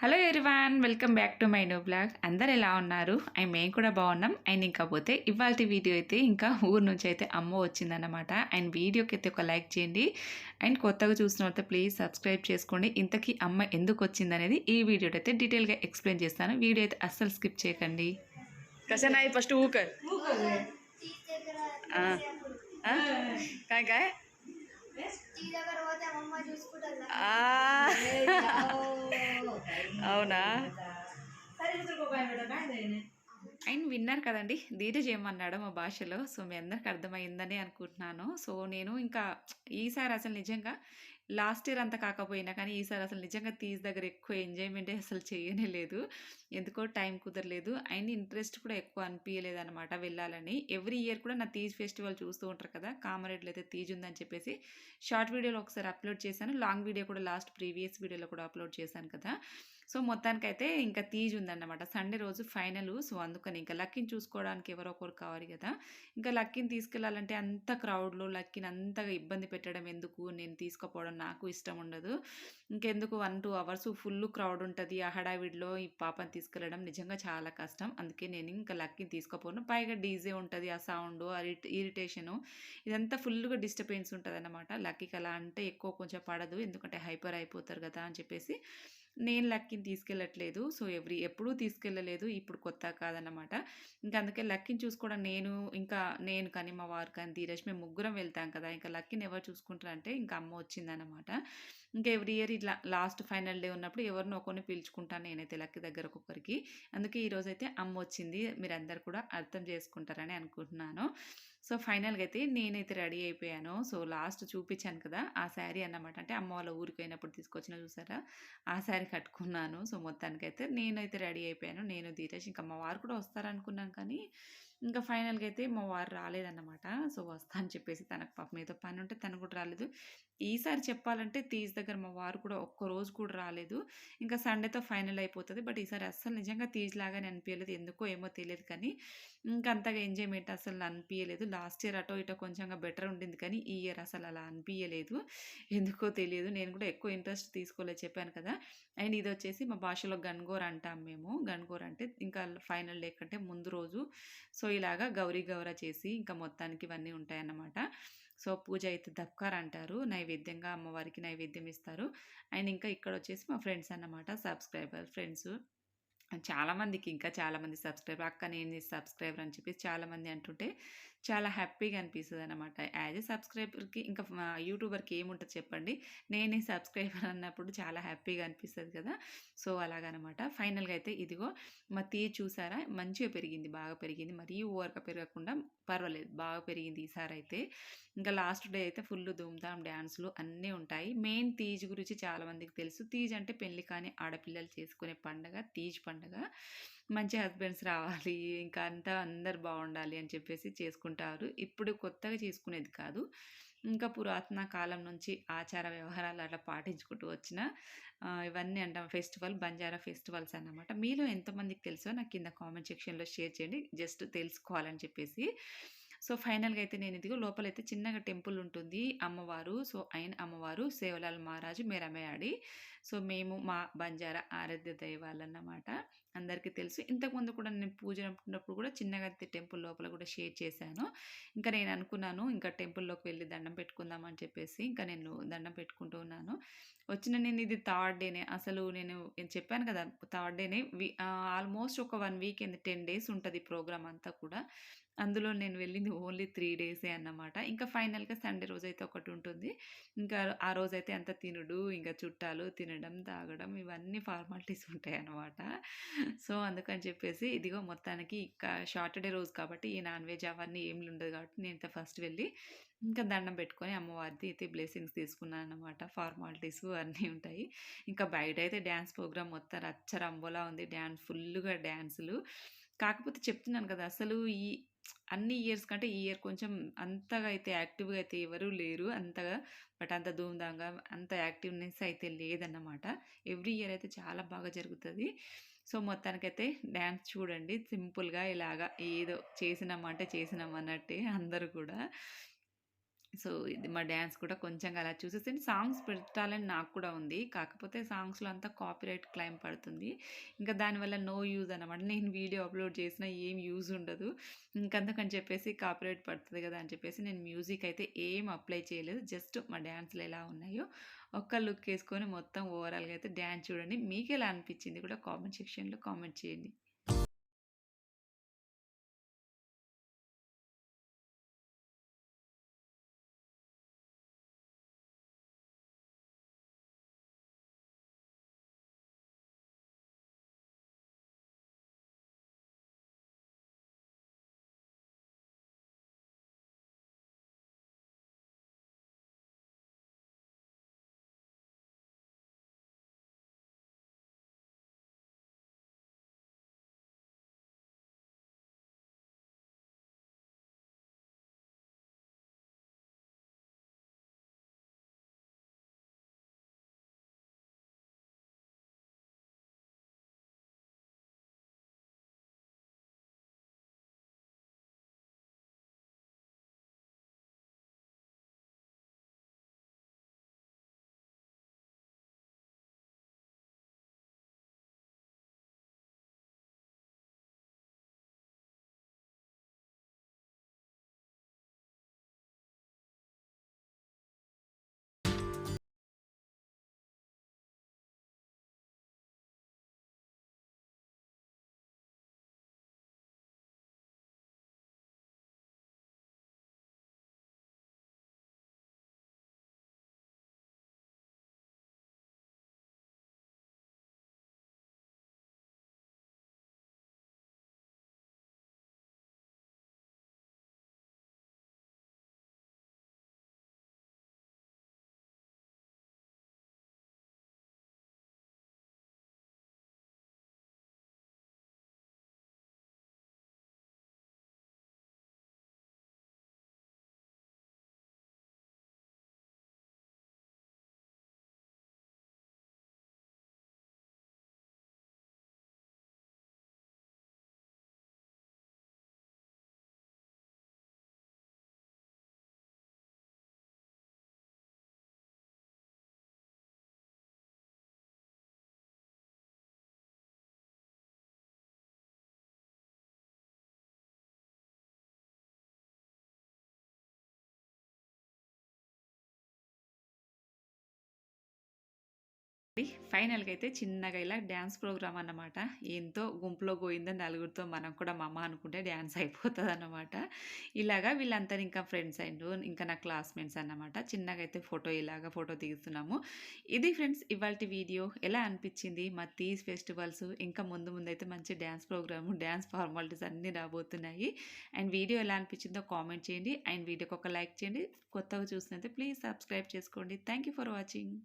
Hello everyone welcome back to my new blog అందరు ఎలా ఉన్నారు? అండ్ మేము కూడా బాగున్నాం. అండ్ ఇంకా పోతే ఇవాళ వీడియో అయితే ఇంకా ఊరు నుంచి అయితే అమ్మ వచ్చిందన్నమాట. అండ్ వీడియోకి అయితే ఒక లైక్ చేయండి. అండ్ కొత్తగా చూసిన వాళ్ళతో ప్లీజ్ సబ్స్క్రైబ్ చేసుకోండి. ఇంతకీ అమ్మ ఎందుకు వచ్చిందనేది ఈ వీడియో అయితే డీటెయిల్గా ఎక్స్ప్లెయిన్ చేస్తాను. వీడియో అయితే అస్సలు స్కిప్ చేయకండి. ఫస్ట్ ఊకర్ కాయ? అవునా? ఆయన విన్నారు కదండి ధీర చేయమన్నాడు మా భాషలో సో మీ అందరికి అర్థమైందని అనుకుంటున్నాను. సో నేను ఇంకా ఈసారి అసలు నిజంగా లాస్ట్ ఇయర్ అంతా కాకపోయినా కానీ ఈసారి అసలు నిజంగా తీజ్ దగ్గర ఎక్కువ ఎంజాయ్మెంట్ అసలు చేయనే లేదు. ఎందుకో టైం కుదరలేదు. అండ్ ఇంట్రెస్ట్ కూడా ఎక్కువ అనిపించలేదు అనమాట వెళ్ళాలని. ఎవ్రీ ఇయర్ కూడా నా తీజ్ ఫెస్టివల్ చూస్తూ ఉంటారు కదా కామరేడ్లో అయితే తీజ్ ఉందని చెప్పేసి షార్ట్ వీడియోలో ఒకసారి అప్లోడ్ చేశాను. లాంగ్ వీడియో కూడా లాస్ట్ ప్రీవియస్ వీడియోలో కూడా అప్లోడ్ చేశాను కదా. సో మొత్తానికైతే ఇంకా తీజ్ ఉందన్నమాట సండే రోజు ఫైనల్. సో అందుకని ఇంకా లక్కీని చూసుకోవడానికి ఎవరో ఒకరు కావాలి కదా. ఇంకా లక్కీని తీసుకెళ్ళాలంటే అంత క్రౌడ్లో లక్కీని అంతగా ఇబ్బంది పెట్టడం ఎందుకు? నేను తీసుకుపోవడం నాకు ఇష్టం ఉండదు. ఇంకెందుకు one two hours full crowd ఉంటుంది. ఆ హడావిడిలో ఈ పాపని తీసుకెళ్ళడం నిజంగా చాలా కష్టం. అందుకే నేను ఇంకా లక్కీని తీసుకుపోను. పైగా డీజే ఉంటుంది ఆ సౌండ్ ఆ ఇరిటేషను. ఇదంతా ఫుల్గా డిస్టర్బెన్స్ ఉంటుంది అన్నమాట లక్కీకి అలా అంటే ఎక్కువ కొంచెం పడదు. ఎందుకంటే హైపర్ అయిపోతారు కదా అని చెప్పేసి నేను లక్కీని తీసుకెళ్ళట్లేదు. సో ఎవ్రీ ఎప్పుడూ తీసుకెళ్ళలేదు. ఇప్పుడు కొత్త కాదన్నమాట. ఇంకా అందుకే లక్కీని చూసుకోవడం నేను ఇంకా నేను కానీ మా వారు కానీ ధీరజ్ మేము ముగ్గురం వెళ్తాం కదా. ఇంకా లక్కీని ఎవరు చూసుకుంటారంటే ఇంకా అమ్మ వచ్చిందనమాట ఇంకా ఎవ్రీ ఇయర్ ఇట్లా లాస్ట్ ఫైనల్ డే ఉన్నప్పుడు ఎవరినో ఒకరిని పిలుచుకుంటాను నేనైతే లక్కీ దగ్గర ఒక్కొక్కరికి అందుకే ఈరోజైతే అమ్మ వచ్చింది. మీరందరు కూడా అర్థం చేసుకుంటారని అనుకుంటున్నాను. సో ఫైనల్గా అయితే నేనైతే రెడీ అయిపోయాను. సో లాస్ట్ చూపించాను కదా ఆ శారీ అన్నమాట. అంటే అమ్మ వాళ్ళ ఊరికి పోయినప్పుడు తీసుకొచ్చిన చూసారా? ఆ శారీ కట్టుకున్నాను. సో మొత్తానికైతే నేనైతే రెడీ అయిపోయాను. నేను ధీరేష్ ఇంకా మా వారు కూడా వస్తారనుకున్నాను కానీ ఇంకా ఫైనల్గా అయితే మా వారు రాలేదన్నమాట. సో వస్తా అని చెప్పేసి తనకు పాపం ఏదో పని ఉంటే తను కూడా రాలేదు. ఈసారి చెప్పాలంటే తీజ్ దగ్గర మా వారు కూడా ఒక్క రోజు కూడా రాలేదు. ఇంకా సండేతో ఫైనల్ అయిపోతుంది. బట్ ఈసారి అస్సలు నిజంగా తీజ్ లాగానే అనిపించలేదు ఎందుకో ఏమో తెలియదు కానీ ఇంకా అంతగా ఎంజాయ్మెంట్ అసలు అనిపించలేదు లాస్ట్ ఇయర్ అటో ఇటో కొంచెంగా బెటర్ ఉండింది కానీ ఈ ఇయర్ అసలు అలా అనిపించలేదు ఎందుకో తెలియదు. నేను కూడా ఎక్కువ ఇంట్రెస్ట్ తీసుకోలేదు చెప్పాను కదా. అండ్ ఇది వచ్చేసి మా భాషలో గన్గోర్ అంటాం మేము. గన్గోర్ అంటే ఇంకా ఫైనల్ డే కంటే ముందు రోజు. సో సో ఇలాగా గౌరీ గౌర చేసి ఇంకా మొత్తానికి ఇవన్నీ ఉంటాయన్నమాట. సో పూజ అయితే దప్కార్ అంటారు. నైవేద్యంగా అమ్మవారికి నైవేద్యం ఇస్తారు. అండ్ ఇంకా ఇక్కడ వచ్చేసి మా ఫ్రెండ్స్ అన్నమాట సబ్స్క్రైబర్ ఫ్రెండ్స్. చాలామందికి ఇంకా చాలామంది సబ్స్క్రైబర్ అక్క నేను సబ్స్క్రైబర్ అని చెప్పేసి చాలామంది అంటుంటే చాలా హ్యాపీగా అనిపిస్తుంది అనమాట యాజ్ ఏ సబ్స్క్రైబర్కి ఇంకా యూట్యూబర్కి ఏముంటుంది చెప్పండి. నేనే సబ్స్క్రైబర్ అన్నప్పుడు చాలా హ్యాపీగా అనిపిస్తుంది కదా. సో అలాగనమాట. ఫైనల్గా అయితే ఇదిగో మా తీ చూసారా? మంచిగా పెరిగింది బాగా పెరిగింది. మరీ ఓవర్గా పెరగకుండా పర్వాలేదు బాగా పెరిగింది ఈసారి అయితే ఇంకా లాస్ట్ డే అయితే ఫుల్ ధూమ్ధామ్ డ్యాన్స్లు అన్నీ ఉంటాయి. మెయిన్ తీజ్ గురించి చాలామందికి తెలుసు. తీజ్ అంటే పెళ్ళి కానీ ఆడపిల్లలు చేసుకునే పండగ తీజ్ పండగ. మంచి హస్బెండ్స్ రావాలి ఇంకా అంతా అందరు బాగుండాలి అని చెప్పేసి చేసుకుంటారు. ఇప్పుడు కొత్తగా చేసుకునేది కాదు. ఇంకా పురాతన కాలం నుంచి ఆచార వ్యవహారాలు అట్లా పాటించుకుంటూ వచ్చిన ఇవన్నీ అంటాం. ఫెస్టివల్ బంజారా ఫెస్టివల్స్ అన్నమాట. మీలో ఎంతమందికి తెలుసో నాకు కింద కామెంట్ సెక్షన్లో షేర్ చేయండి. జస్ట్ తెలుసుకోవాలని చెప్పేసి. సో ఫైనల్గా అయితే నేను ఇదిగో లోపలైతే చిన్నగా టెంపుల్ ఉంటుంది అమ్మవారు. సో ఆయన అమ్మవారు సేవలాల్ మహారాజు మేరమయాడి. సో మేము మా బంజారా ఆరాధ్య దైవాలు అన్నమాట అందరికీ తెలుసు. ఇంతకుముందు కూడా నేను పూజ ఉన్నప్పుడు కూడా చిన్నగా టెంపుల్ లోపల కూడా షేర్ చేశాను. ఇంకా నేను అనుకున్నాను ఇంకా టెంపుల్లోకి వెళ్ళి దండం పెట్టుకుందామని చెప్పేసి ఇంకా నేను దండం పెట్టుకుంటూ ఉన్నాను. వచ్చిన నేను ఇది థర్డ్ డేనే. అసలు నేను నేను చెప్పాను కదా థర్డ్ డేనే. ఆల్మోస్ట్ ఒక వన్ వీక్ టెన్ డేస్ ఉంటుంది ప్రోగ్రామ్ అంతా కూడా. అందులో నేను వెళ్ళింది ఓన్లీ త్రీ డేసే అన్నమాట. ఇంకా ఫైనల్గా సండే రోజు అయితే ఒకటి ఉంటుంది ఇంకా ఆ రోజైతే అంత తినుడు ఇంకా చుట్టాలు తినడం తాగడం ఇవన్నీ ఫార్మాలిటీస్ ఉంటాయి అన్నమాట సో అందుకని చెప్పేసి ఇదిగో మొత్తానికి ఇంకా సాటర్డే రోజు కాబట్టి ఈ నాన్ వెజ్ అవన్నీ ఏమి ఉండదు కాబట్టి నేను ఫస్ట్ వెళ్ళి ఇంకా దండం పెట్టుకొని అమ్మవారిది అయితే బ్లెస్సింగ్స్ తీసుకున్నాను అనమాట ఫార్మాలిటీస్ అన్నీ ఉంటాయి. ఇంకా బయట అయితే డ్యాన్స్ ప్రోగ్రామ్ మొత్తం రచ్చరంబోలా ఉంది. డ్యాన్స్ ఫుల్గా డ్యాన్సులు. కాకపోతే చెప్తున్నాను కదా అసలు ఈ అన్ని ఇయర్స్ కంటే ఈ ఇయర్ కొంచెం అంతగా అయితే యాక్టివ్గా అయితే ఎవరూ లేరు. అంతగా బట్ అంత ధూమ్ధాంగా అంత యాక్టివ్నెస్ అయితే లేదన్నమాట. ఎవ్రీ ఇయర్ అయితే చాలా బాగా జరుగుతుంది. సో మొత్తానికైతే డ్యాన్స్ చూడండి. సింపుల్గా ఇలాగా ఏదో చేసినామంటే చేసినాం అన్నట్టే అందరూ కూడా. సో, ఇది మా డ్యాన్స్ కూడా కొంచెంగా అలా చూసేసి సాంగ్స్ పెట్టాలని నాకు కూడా ఉంది. కాకపోతే సాంగ్స్‌లో అంతా కాపీరైట్ క్లైమ్ పడుతుంది. ఇంకా దానివల్ల నో యూజ్ అనమాట. నేను వీడియో అప్‌లోడ్ చేసినా ఏం యూజ్ ఉండదు. ఇంకందుకని చెప్పేసి కాపీరైట్ పడుతుంది కదా! అని చెప్పేసి నేను మ్యూజిక్ అయితే ఏం అప్లై చేయలేదు. జస్ట్ మా డ్యాన్స్లు ఎలా ఉన్నాయో ఒక్క లుక్ వేసుకొని మొత్తం ఓవరాల్‌గా అయితే డ్యాన్స్ చూడండి. మీకు ఎలా అనిపించింది కూడా కామెంట్ సెక్షన్‌లో కామెంట్ చేయండి. ఫైనల్‌గా అయితే చిన్నగా ఇలా డ్యాన్స్ ప్రోగ్రామ్ అన్నమాట. ఎంతో గుంపులో పోయిందని నలుగురితో మనం కూడా మమ్మ అనుకుంటే డ్యాన్స్ అయిపోతుంది అన్నమాట ఇలాగా వీళ్ళంతా ఇంకా ఫ్రెండ్స్ అయిండ్రు. ఇంకా నా క్లాస్‌మేట్స్ అన్నమాట. చిన్నగా అయితే ఫోటో ఇలాగా ఫోటో తీస్తున్నాము ఇది ఫ్రెండ్స్ ఇవాళ వీడియో. ఎలా అనిపించింది? మా తీజ్ ఫెస్టివల్స్ ఇంకా ముందు ముందైతే మంచి డ్యాన్స్ ప్రోగ్రాము, డ్యాన్స్ ఫార్మాలిటీస్ అన్నీ రాబోతున్నాయి. అండ్ వీడియో ఎలా అనిపించిందో కామెంట్ చేయండి. అండ్ వీడియోకి ఒక లైక్ చేయండి. కొత్తగా చూసినైతే ప్లీజ్ సబ్స్క్రైబ్ చేసుకోండి. Thank you for watching.